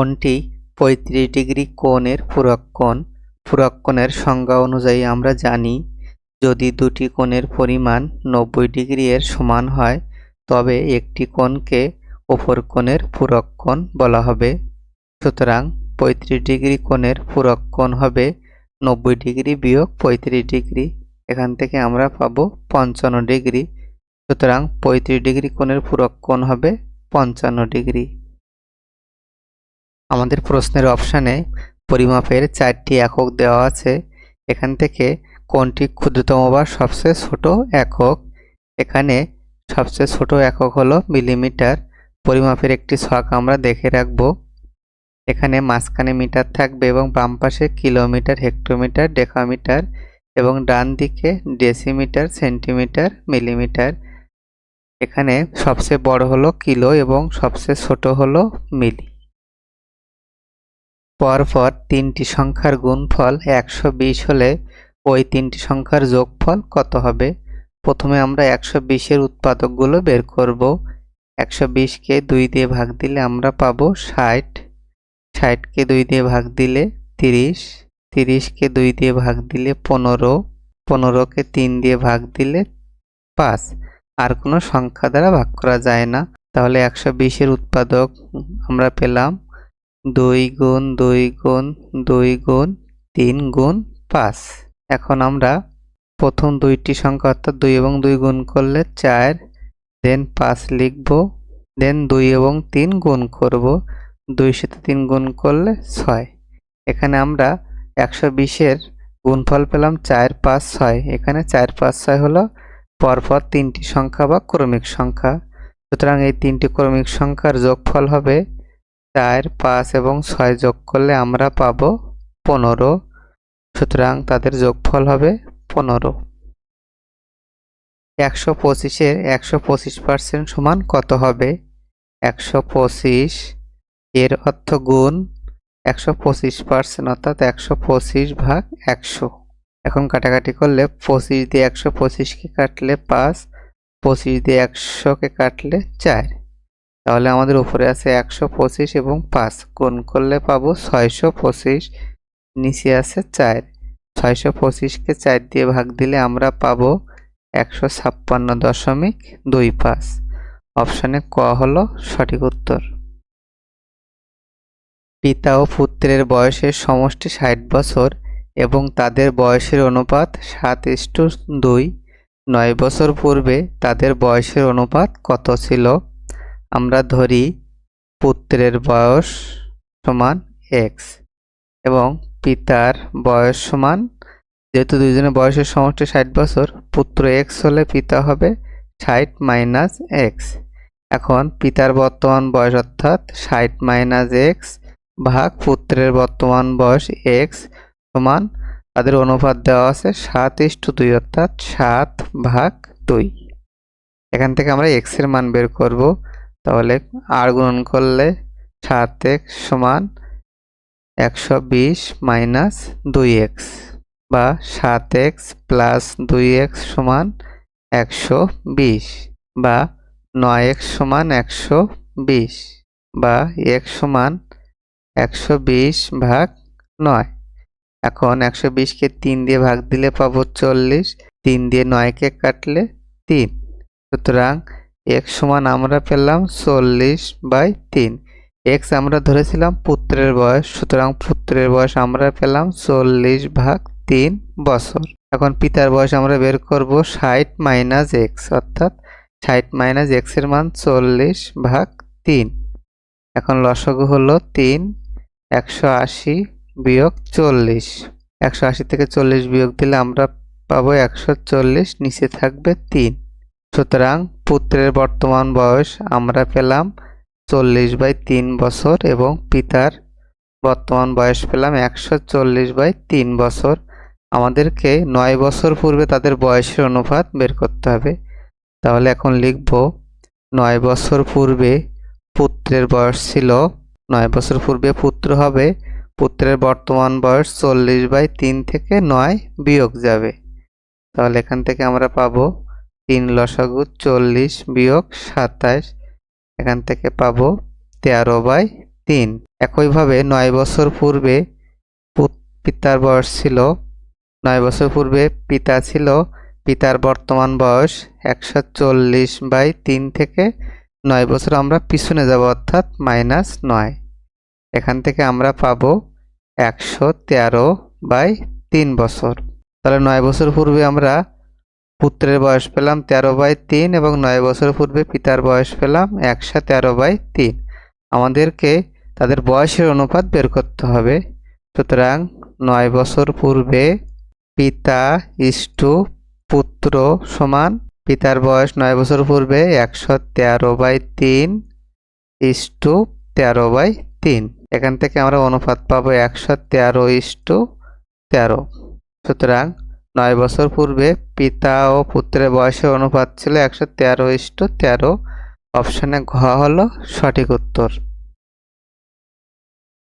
কোণটি পঁয়ত্রিশ ডিগ্রি কোণের পূরক কোণ পূরক কোণের সংজ্ঞা অনুযায়ী আমরা জানি, যদি দুটি কোণের পরিমাণ নব্বই ডিগ্রি এর সমান হয়, তবে একটি কোণকে অপর কোণের পূরক কোণ বলা হবে। সুতরাং পঁয়ত্রিশ ডিগ্রি কোণের পূরক কোণ হবে নব্বই ডিগ্রি বিয়োগ পঁয়ত্রিশ ডিগ্রি। এখান থেকে আমরা পাব পঞ্চান্ন ডিগ্রি। সুতরাং পঁয়ত্রিশ ডিগ্রি কোণের পূরক কোণ হবে পঞ্চান্ন ডিগ্রি। আমাদের প্রশ্নের অপশানে পরিমাপের চারটি একক দেওয়া আছে। এখান থেকে কোনটি ক্ষুদ্রতম বা সবচেয়ে ছোট একক? এখানে সবচেয়ে ছোট একক হলো মিলিমিটার। পরিমাপের একটি ছক আমরা দেখে রাখব। এখানে মাঝখানে মিটার থাকবে এবং বাম পাশে কিলোমিটার, হেক্টোমিটার, ডেকামিটার এবং ডান দিকে ডেসিমিটার, সেন্টিমিটার, মিলিমিটার। এখানে সবচেয়ে বড় হলো কিলো এবং সবচেয়ে ছোট হলো মিলি। পরপর তিনটি সংখ্যার গুণফল একশো বিশ হলে ওই তিনটি সংখ্যার যোগফল কত হবে? প্রথমে আমরা একশো বিশের উৎপাদকগুলো বের করব। একশো বিশকে দুই দিয়ে ভাগ দিলে আমরা পাবো ষাট। ষাটকে দুই দিয়ে ভাগ দিলে তিরিশ। তিরিশকে দুই দিয়ে ভাগ দিলে পনেরো। পনেরোকে তিন দিয়ে ভাগ দিলে পাঁচ। আর কোনো সংখ্যা দ্বারা ভাগ করা যায় না। তাহলে একশো বিশের উৎপাদক আমরা পেলাম দুই গুণ দুই গুণ দুই গুণ তিন গুণ পাঁচ। এখন আমরা প্রথম দুইটি সংখ্যা অর্থাৎ দুই এবং দুই গুণ করলে চার দেন পাঁচ লিখব দেন দুই এবং তিন গুণ করব, দুই সাথে তিন গুণ করলে ছয়। এখানে আমরা একশো বিশের গুণফল পেলাম চার পাঁচ ছয়। এখানে চার পাঁচ ছয় হলো পরপর তিনটি সংখ্যা বা ক্রমিক সংখ্যা। সুতরাং এই তিনটি ক্রমিক সংখ্যার যোগফল হবে চার, পাঁচ এবং ছয় যোগ করলে আমরা পাবো পনেরো। সুতরাং তাদের যোগফল হবে পনেরো। একশো পঁচিশের একশো পঁচিশ পার্সেন্ট সমান কত হবে? একশো পঁচিশ এর অর্থ গুণ একশো পঁচিশ পার্সেন্ট অর্থাৎ একশো পঁচিশ ভাগ একশো। এখন কাটাকাটি করলে পঁচিশ দিয়ে একশো পঁচিশকে কাটলে পাঁচ, পঁচিশ দিয়ে একশোকে কাটলে চার। তাহলে আমাদের উপরে আছে একশো পঁচিশ এবং পাঁচ। গুণ করলে পাবো ছয়শো পঁচিশ, নিচে আছে চার। ছয়শো পঁচিশকে চার দিয়ে ভাগ দিলে আমরা পাবো একশো ছাপ্পান্ন দশমিক দুই পাঁচ। অপশানে ক হলো সঠিক উত্তর। পিতা ও পুত্রের বয়সের সমষ্টি ষাট বছর এবং তাদের বয়সের অনুপাত সাত ইস্টু দুই। নয় বছর পূর্বে তাদের বয়সের অনুপাত কত ছিল? আমরা ধরি পুত্রের বয়স সমান এক্স এবং পিতার বয়স সমান, যেহেতু দুজনের বয়সের সমষ্টি ষাট বছর, পুত্র এক্স হলে পিতা হবে ষাট মাইনাস এক্স এখন পিতার বর্তমান বয়স অর্থাৎ ষাট মাইনাস এক্স ভাগ পুত্রের বর্তমান বয়স এক্স সমান, তাদের অনুপাত দেওয়া আছে সাত ইস্টু দুই অর্থাৎ সাত ভাগ দুই। এখান থেকে আমরা এক্সের মান বের করব। তাহলে আর গুণন করলে সাত এক্স সমান একশো বিশ মাইনাস দুই এক্স বা সাত এক্স প্লাস দুই এক্স সমান একশো বিশ বা নয় এক্স সমান একশো বিশ বা এক্স সমান একশো বিশ ভাগ নয়। এখন একশো বিশকে তিন দিয়ে ভাগ দিলে পাবো চল্লিশ, তিন দিয়ে নয়কে কাটলে তিন। সুতরাং এক্স সমান আমরা পেলাম চল্লিশ বাই তিন। এক্স আমরা ধরেছিলাম পুত্রের বয়স, সুতরাং পুত্রের বয়স আমরা পেলাম চল্লিশ ভাগ তিন বছর। এখন পিতার বয়স আমরা বের করব ষাট মাইনাস এক্স অর্থাৎ ষাট মাইনাস এক্সের মান চল্লিশ ভাগ তিন। এখন লসগু হলো তিন, একশো আশি বিয়োগ চল্লিশ। একশো আশি থেকে চল্লিশ বিয়োগ দিলে আমরা পাবো একশো চল্লিশ, নিচে থাকবে তিন। সুতরাং পুত্রের বর্তমান বয়স আমরা পেলাম চল্লিশ বাই তিন বছর এবং পিতার বর্তমান বয়স পেলাম একশো চল্লিশ বাই তিন বছর। আমাদেরকে নয় বছর পূর্বে তাদের বয়সের অনুপাত বের করতে হবে। তাহলে এখন লিখব, নয় বছর পূর্বে পুত্রের বয়স ছিল, নয় বছর পূর্বে পুত্র হবে, পুত্রের বর্তমান বয়স চল্লিশ বাই তিন থেকে নয় বিয়োগ যাবে। তাহলে এখান থেকে আমরা পাবো তিন লসাগু, চল্লিশ বিয়োগ সাতাশ এখান থেকে পাবো তেরো বাই তিন। একইভাবে নয় বছর পূর্বে পুত- পিতার বয়স ছিল, নয় বছর পূর্বে পিতা ছিল, পিতার বর্তমান বয়স একশো চল্লিশ বাই তিন থেকে নয় বছর, আমরা পিছনে যাব অর্থাৎ মাইনাস নয়। এখান থেকে আমরা পাবো একশো তেরো বাই তিন বছর। তাহলে নয় বছর পূর্বে আমরা পুত্রের বয়স পেলাম তেরো বাই তিন এবং নয় বছর পূর্বে পিতার বয়স পেলাম একশো তেরো বাই তিন। আমাদেরকে তাদের বয়সের অনুপাত বের করতে হবে। সুতরাং নয় বছর পূর্বে পিতা ইষ্টু পুত্র সমান, পিতার বয়স নয় বছর পূর্বে একশো তেরো বাই তিন, ইষ্টু তেরো বাই তিন। এখান থেকে আমরা অনুপাত পাবো একশো তেরো ইষ্টু তেরো। সুতরাং নয় বছর পূর্বে পিতা ও পুত্রের বয়সের অনুপাত ছিল একশো তেরো ইষ্টু তেরো। অপশানে ঘ হল সঠিক উত্তর।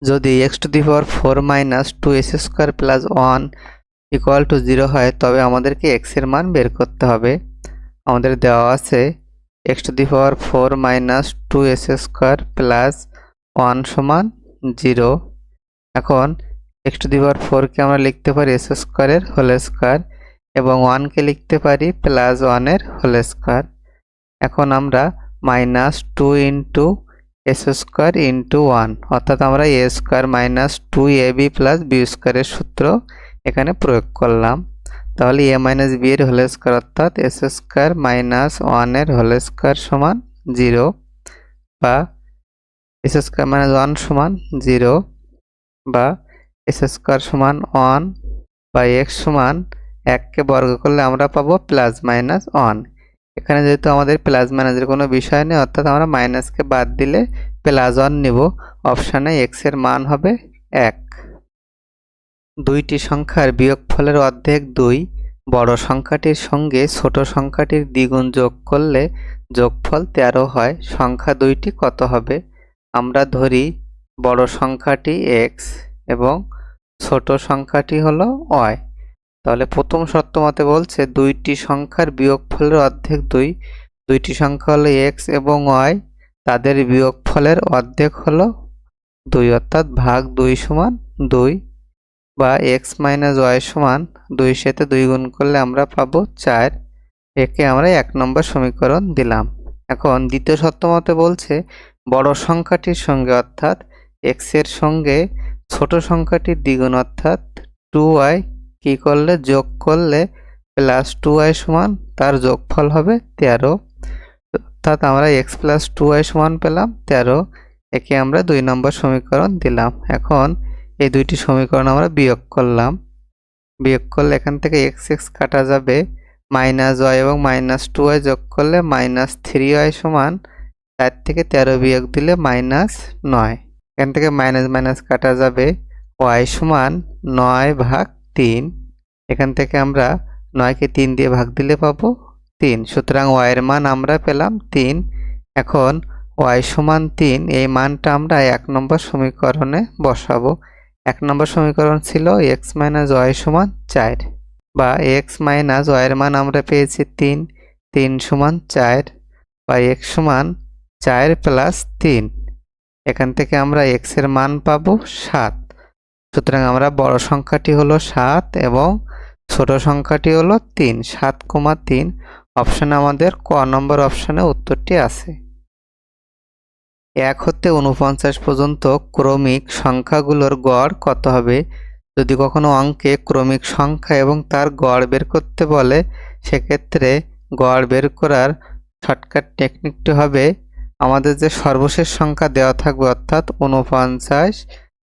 যদি x to the power four minus two S square plus one equal to zero হয়, তবে আমাদেরকে এক্সের মান বের করতে হবে। আমাদের দেওয়া আছে x to the power four minus two S square plus one সমান জিরো। এখন এক্স টু দি পাওয়ার ফোরকে আমরা লিখতে পারি এস স্কোয়ারের হোল স্কোয়ার এবং ওয়ানকে লিখতে পারি প্লাস ওয়ানের হোল স্কোয়ার এখন আমরা minus two into S square into one অর্থাৎ আমরা a square minus two a b plus b স্কোয়ারের সূত্র এখানে প্রয়োগ করলাম। তাহলে এ মাইনাস বি এর হোল স্কোয়ার অর্থাৎ এস স্কোয়ার মাইনাস ওয়ানের হোল স্কোয়ার সমান জিরো বা এস স্কোয়ার মাইনাস ওয়ান সমান জিরো বা এস স্কোয়ার সমান ওয়ান বা এক্স সমান এককে বর্গ করলে আমরা পাবো প্লাস মাইনাস ওয়ান। এখানে যেহেতু আমাদের প্লাস মাইনাসের কোনো বিষয় নেই, অর্থাৎ আমরা মাইনাসকে বাদ দিলে প্লাস ওয়ান নিব, অপশানে এক্সের মান হবে এক। দুইটি সংখ্যার বিয়োগফলের অর্ধেক দুই, বড় সংখ্যাটির সঙ্গে ছোট সংখ্যাটির দ্বিগুণ যোগ করলে যোগফল তেরো হয়। সংখ্যা দুইটি কত হবে? আমরা ধরি বড় সংখ্যাটি এক্স। এবং ছোট সংখ্যাটি হলো ওয়াই তাহলে প্রথম শর্ত মতে বলছে দুইটি সংখ্যার বিয়োগফলের অর্ধেক দুই। দুইটি সংখ্যা হলো এক্স এবং ওয়াই তাদের বিয়োগফলের অর্ধেক হলো দুই, অর্থাৎ ভাগ দুই সমান দুই বা এক্স মাইনাস ওয়াই সমান দুই সাথে দুই গুণ করলে আমরা পাবো চার। একে আমরা এক নম্বর সমীকরণ দিলাম। এখন দ্বিতীয় সত্য মতে বলছে বড় সংখ্যাটির সঙ্গে অর্থাৎ এক্সের সঙ্গে ছোট সংখ্যাটির দ্বিগুণ অর্থাৎ টু ওয়াই কী করলে? যোগ করলে প্লাস টু ওয়াই সমান, তার যোগফল হবে তেরো। অর্থাৎ আমরা এক্স প্লাস টু ওয়াই সমান পেলাম তেরো। একে আমরা দুই নম্বর সমীকরণ দিলাম। এখন এই দুইটি সমীকরণ আমরা বিয়োগ করলাম। বিয়োগ করলে এখান থেকে এক্স এক্স কাটা যাবে। মাইনাস ওয়াই এবং মাইনাস টু ওয়াই যোগ করলে মাইনাস থ্রি ওয়াই সমান, চার থেকে তেরো বিয়োগ দিলে মাইনাস নয়। এখান থেকে মাইনাস মাইনাস কাটা যাবে ওয়াই সমান নয় ভাগ তিন। এখান থেকে আমরা নয়কে তিন দিয়ে ভাগ দিলে পাবো তিন। সুতরাং ওয়াইয়ের মান আমরা পেলাম তিন। এখন ওয়াই সমান তিন, এই মানটা আমরা এক নম্বর সমীকরণে বসাবো। এক নম্বর সমীকরণ ছিল এক্স মাইনাস ওয়াই সমান চার বা এক্স মাইনাস ওয়াইয়ের মান আমরা পেয়েছি তিন। তিন সমান চার বা এক্স সমান চার প্লাস তিন। এখান থেকে আমরা এক্সের মান পাবো সাত। সুতরাং আমরা বড় সংখ্যাটি হলো সাত এবং ছোট সংখ্যাটি হলো তিন। সাত কমা তিন, অপশানে আমাদের ক নম্বর অপশানে উত্তরটি আছে। এক হতে উনপঞ্চাশ পর্যন্ত ক্রমিক সংখ্যাগুলোর গড় কত হবে? যদি কখনো অঙ্কে ক্রমিক সংখ্যা এবং তার গড় বের করতে বলে, সেক্ষেত্রে গড় বের করার শর্টকাট টেকনিকটি হবে আমাদের যে সর্বশেষ সংখ্যা দেওয়া থাকবে অর্থাৎ উনপঞ্চাশ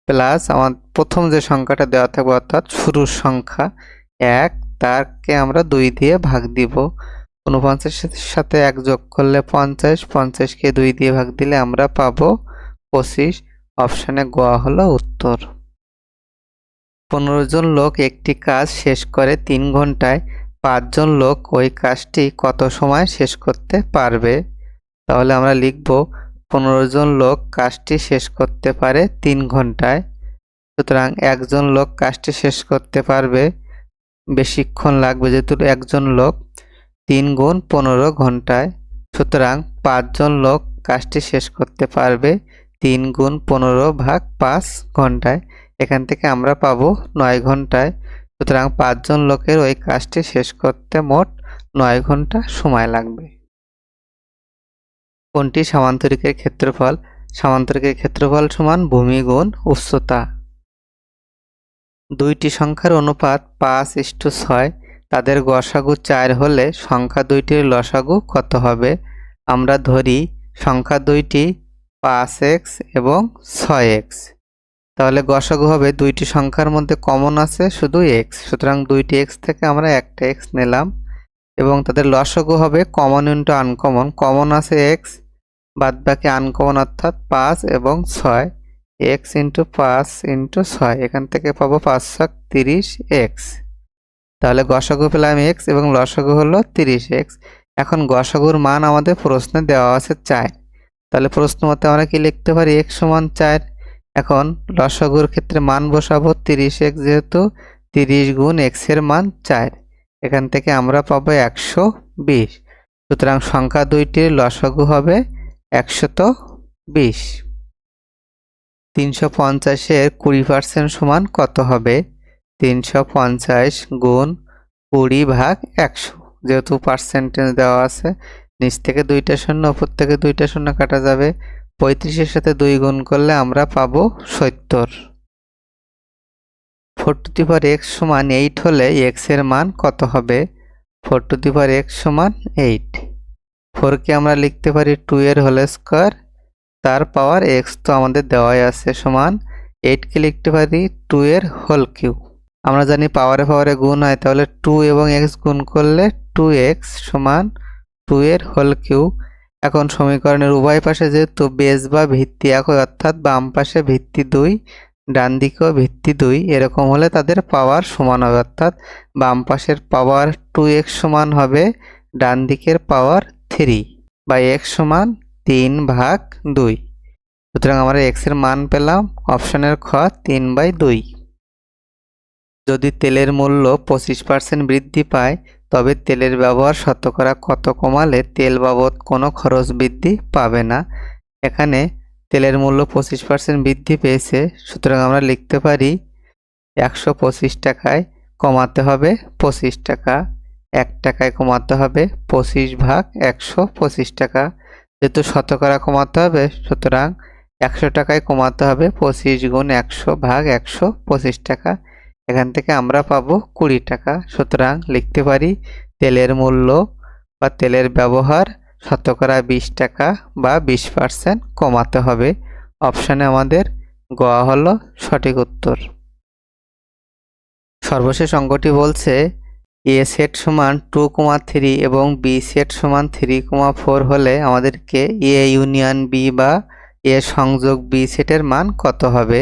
প্লাস আমার প্রথম যে সংখ্যাটা দেওয়া থাকবে অর্থাৎ শুরুর সংখ্যা এক, তারকে আমরা দুই দিয়ে ভাগ দিব। উনপঞ্চাশের সাথে এক যোগ করলে পঞ্চাশ, পঞ্চাশকে দুই দিয়ে ভাগ দিলে আমরা পাবো পঁচিশ। অপশানে গোয়া হলো উত্তর। পনেরো জন লোক একটি কাজ শেষ করে তিন ঘন্টায় পাঁচজন লোক ওই কাজটি কত সময় শেষ করতে পারবে? তাহলে আমরা লিখব পনেরো জন লোক কাজটি শেষ করতে পারে তিন ঘন্টায়। সুতরাং একজন লোক কাজটি শেষ করতে পারবে, বেশিক্ষণ লাগবে যেহেতু একজন লোক, তিন গুণ পনেরো ঘন্টায়। সুতরাং পাঁচজন লোক কাজটি শেষ করতে পারবে, তিন গুণ পনেরো ভাগ পাঁচ ঘন্টায়। এখান থেকে আমরা পাবো নয় ঘন্টায়। সুতরাং পাঁচজন লোকের ওই কাজটি শেষ করতে মোট নয় ঘণ্টা সময় লাগবে। কোনটি সামান্তরিকের ক্ষেত্রফল? সামান্তরিকের ক্ষেত্রফল সমান ভূমি গুণ উচ্চতা। দুইটি সংখ্যার অনুপাত পাঁচ ইস্টু ছয়, তাদের গসাগু চার হলে সংখ্যা দুইটির লসাগু কত হবে? আমরা ধরি সংখ্যা দুইটি পাঁচ এক্স এবং ছয় এক্স। তাহলে গসাগু হবে দুইটি সংখ্যার মধ্যে কমন আছে শুধু এক্স। সুতরাং দুইটি এক্স থেকে আমরা একটা এক্স নিলাম। এবং তাদের লসাগু হবে কমন ইন্টু আনকমন কমন আছে এক্স বাদ বাকি আনকমন অর্থাৎ পাঁচ এবং ছয়। এক্স ইন্টু পাঁচ ইন্টু ছয়। এখান থেকে পাবো পাঁচ তিরিশ এক্স তাহলে গসাগু পেলাম এক্স এবং লসাগু হলো তিরিশ এক্স এখন গসাগুর মান আমাদের প্রশ্নে দেওয়া আছে চার। তাহলে প্রশ্ন মতে আমরা কি লিখতে পারি? এক্স সমান চার। এখন লসাগুর ক্ষেত্রে মান বসাবো তিরিশ এক্স যেহেতু তিরিশ গুণ এক্সের মান চার। এখান থেকে আমরা পাবো একশো বিশ। সুতরাং সংখ্যা দুইটির লসাগু হবে একশত বিশ। তিনশো পঞ্চাশের কুড়ি পার্সেন্ট সমান কত হবে? তিনশো পঞ্চাশ গুণ কুড়ি ভাগ একশো। যেহেতু পার্সেন্টেজ দেওয়া আছে, নিচ থেকে দুইটা শূন্য, উপর থেকে দুইটা শূন্য কাটা যাবে। পঁয়ত্রিশের সাথে দুই গুণ করলে আমরা পাবো সত্তর। Four to the power x সমান এইট হলে এক্সের মান কত হবে? Four to the power x সমান এইট। ফোরকে আমরা লিখতে পারি টু এর হোল স্কোয়ার। তার পাওয়ার এক্স তো আমাদের দেওয়াই আছে সমান এইটকে লিখতে পারি টু এর হোল কিউ আমরা জানি পাওয়ারে পাওয়ারে গুণ হয়, তাহলে টু এবং এক্স গুণ করলে টু এক্স সমান টু এর হোল কিউ এখন সমীকরণের উভয় পাশে যেহেতু বেস বা ভিত্তি একই, অর্থাৎ বাম পাশে ভিত্তি দুই ডান দিকেও ভিত্তি দুই। এরকম হলে তাদের পাওয়ার সমান হবে, অর্থাৎ বাম পাশের পাওয়ার টু এক্স সমান হবে, ডান দিকের পাওয়ার থ্রি বা এক্স সমান তিন ভাগ দুই। সুতরাং আমরা এক্সের মান পেলাম, অপশনের খ তিন বাই দুই। যদি তেলের মূল্য পঁচিশ পার্সেন্ট বৃদ্ধি পায়, তবে তেলের ব্যবহার শতকরা কত কমালে তেল বাবদ কোনো খরচ বৃদ্ধি পাবে না। এখানে তেলের মূল্য পঁচিশ পার্সেন্ট বৃদ্ধি পেয়েছে। সুতরাং আমরা লিখতে পারি একশো পঁচিশ টাকায় কমাতে হবে পঁচিশ টাকা, এক টাকায় কমাতে হবে পঁচিশ ভাগ একশো পঁচিশ টাকা। যেহেতু শতকরা কমাতে হবে, সুতরাং একশো টাকায় কমাতে হবে পঁচিশ গুণ একশো ভাগ একশো পঁচিশ টাকা। এখান থেকে আমরা পাবো কুড়ি টাকা। সুতরাং লিখতে পারি তেলের মূল্য বা তেলের ব্যবহার শতকরা বিশ টাকা বা বিশ পার্সেন্ট কমাতে হবে। অপশানে আমাদের গোয়া হলো সঠিক উত্তর। সর্বশেষ অঙ্কটি বলছে, এ সেট সমান টু কমা থ্রি এবং বি সেট সমান থ্রি কমা ফোর হলে আমাদেরকে এ ইউনিয়ন বি বা এ সংযোগ বি সেটের মান কত হবে?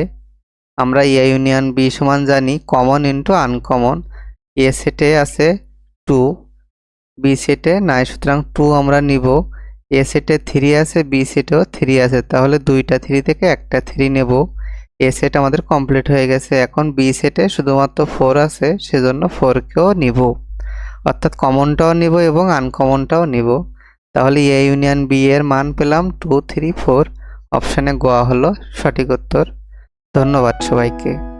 আমরা এ ইউনিয়ন বি সমান জানি, কমন ইন্টু আনকমন। এ সেটে আছে টু বি সেটে নাই সুতরাং টু আমরা নিব। এ সেটে থ্রি আছে বি সেটেও থ্রি আছে। তাহলে দুইটা থ্রি থেকে একটা থ্রি নেব। এ সেট আমাদের কমপ্লিট হয়ে গেছে। এখন বি সেটে শুধুমাত্র ফোর আছে, সেজন্য ফোরকেও নিব। অর্থাৎ কমনটাও নিব এবং আনকমনটাও নিব। তাহলে এ ইউনিয়ন বি এর মান পেলাম টু থ্রি ফোর অপশানে গোয়া হলো সঠিক উত্তর। ধন্যবাদ সবাইকে।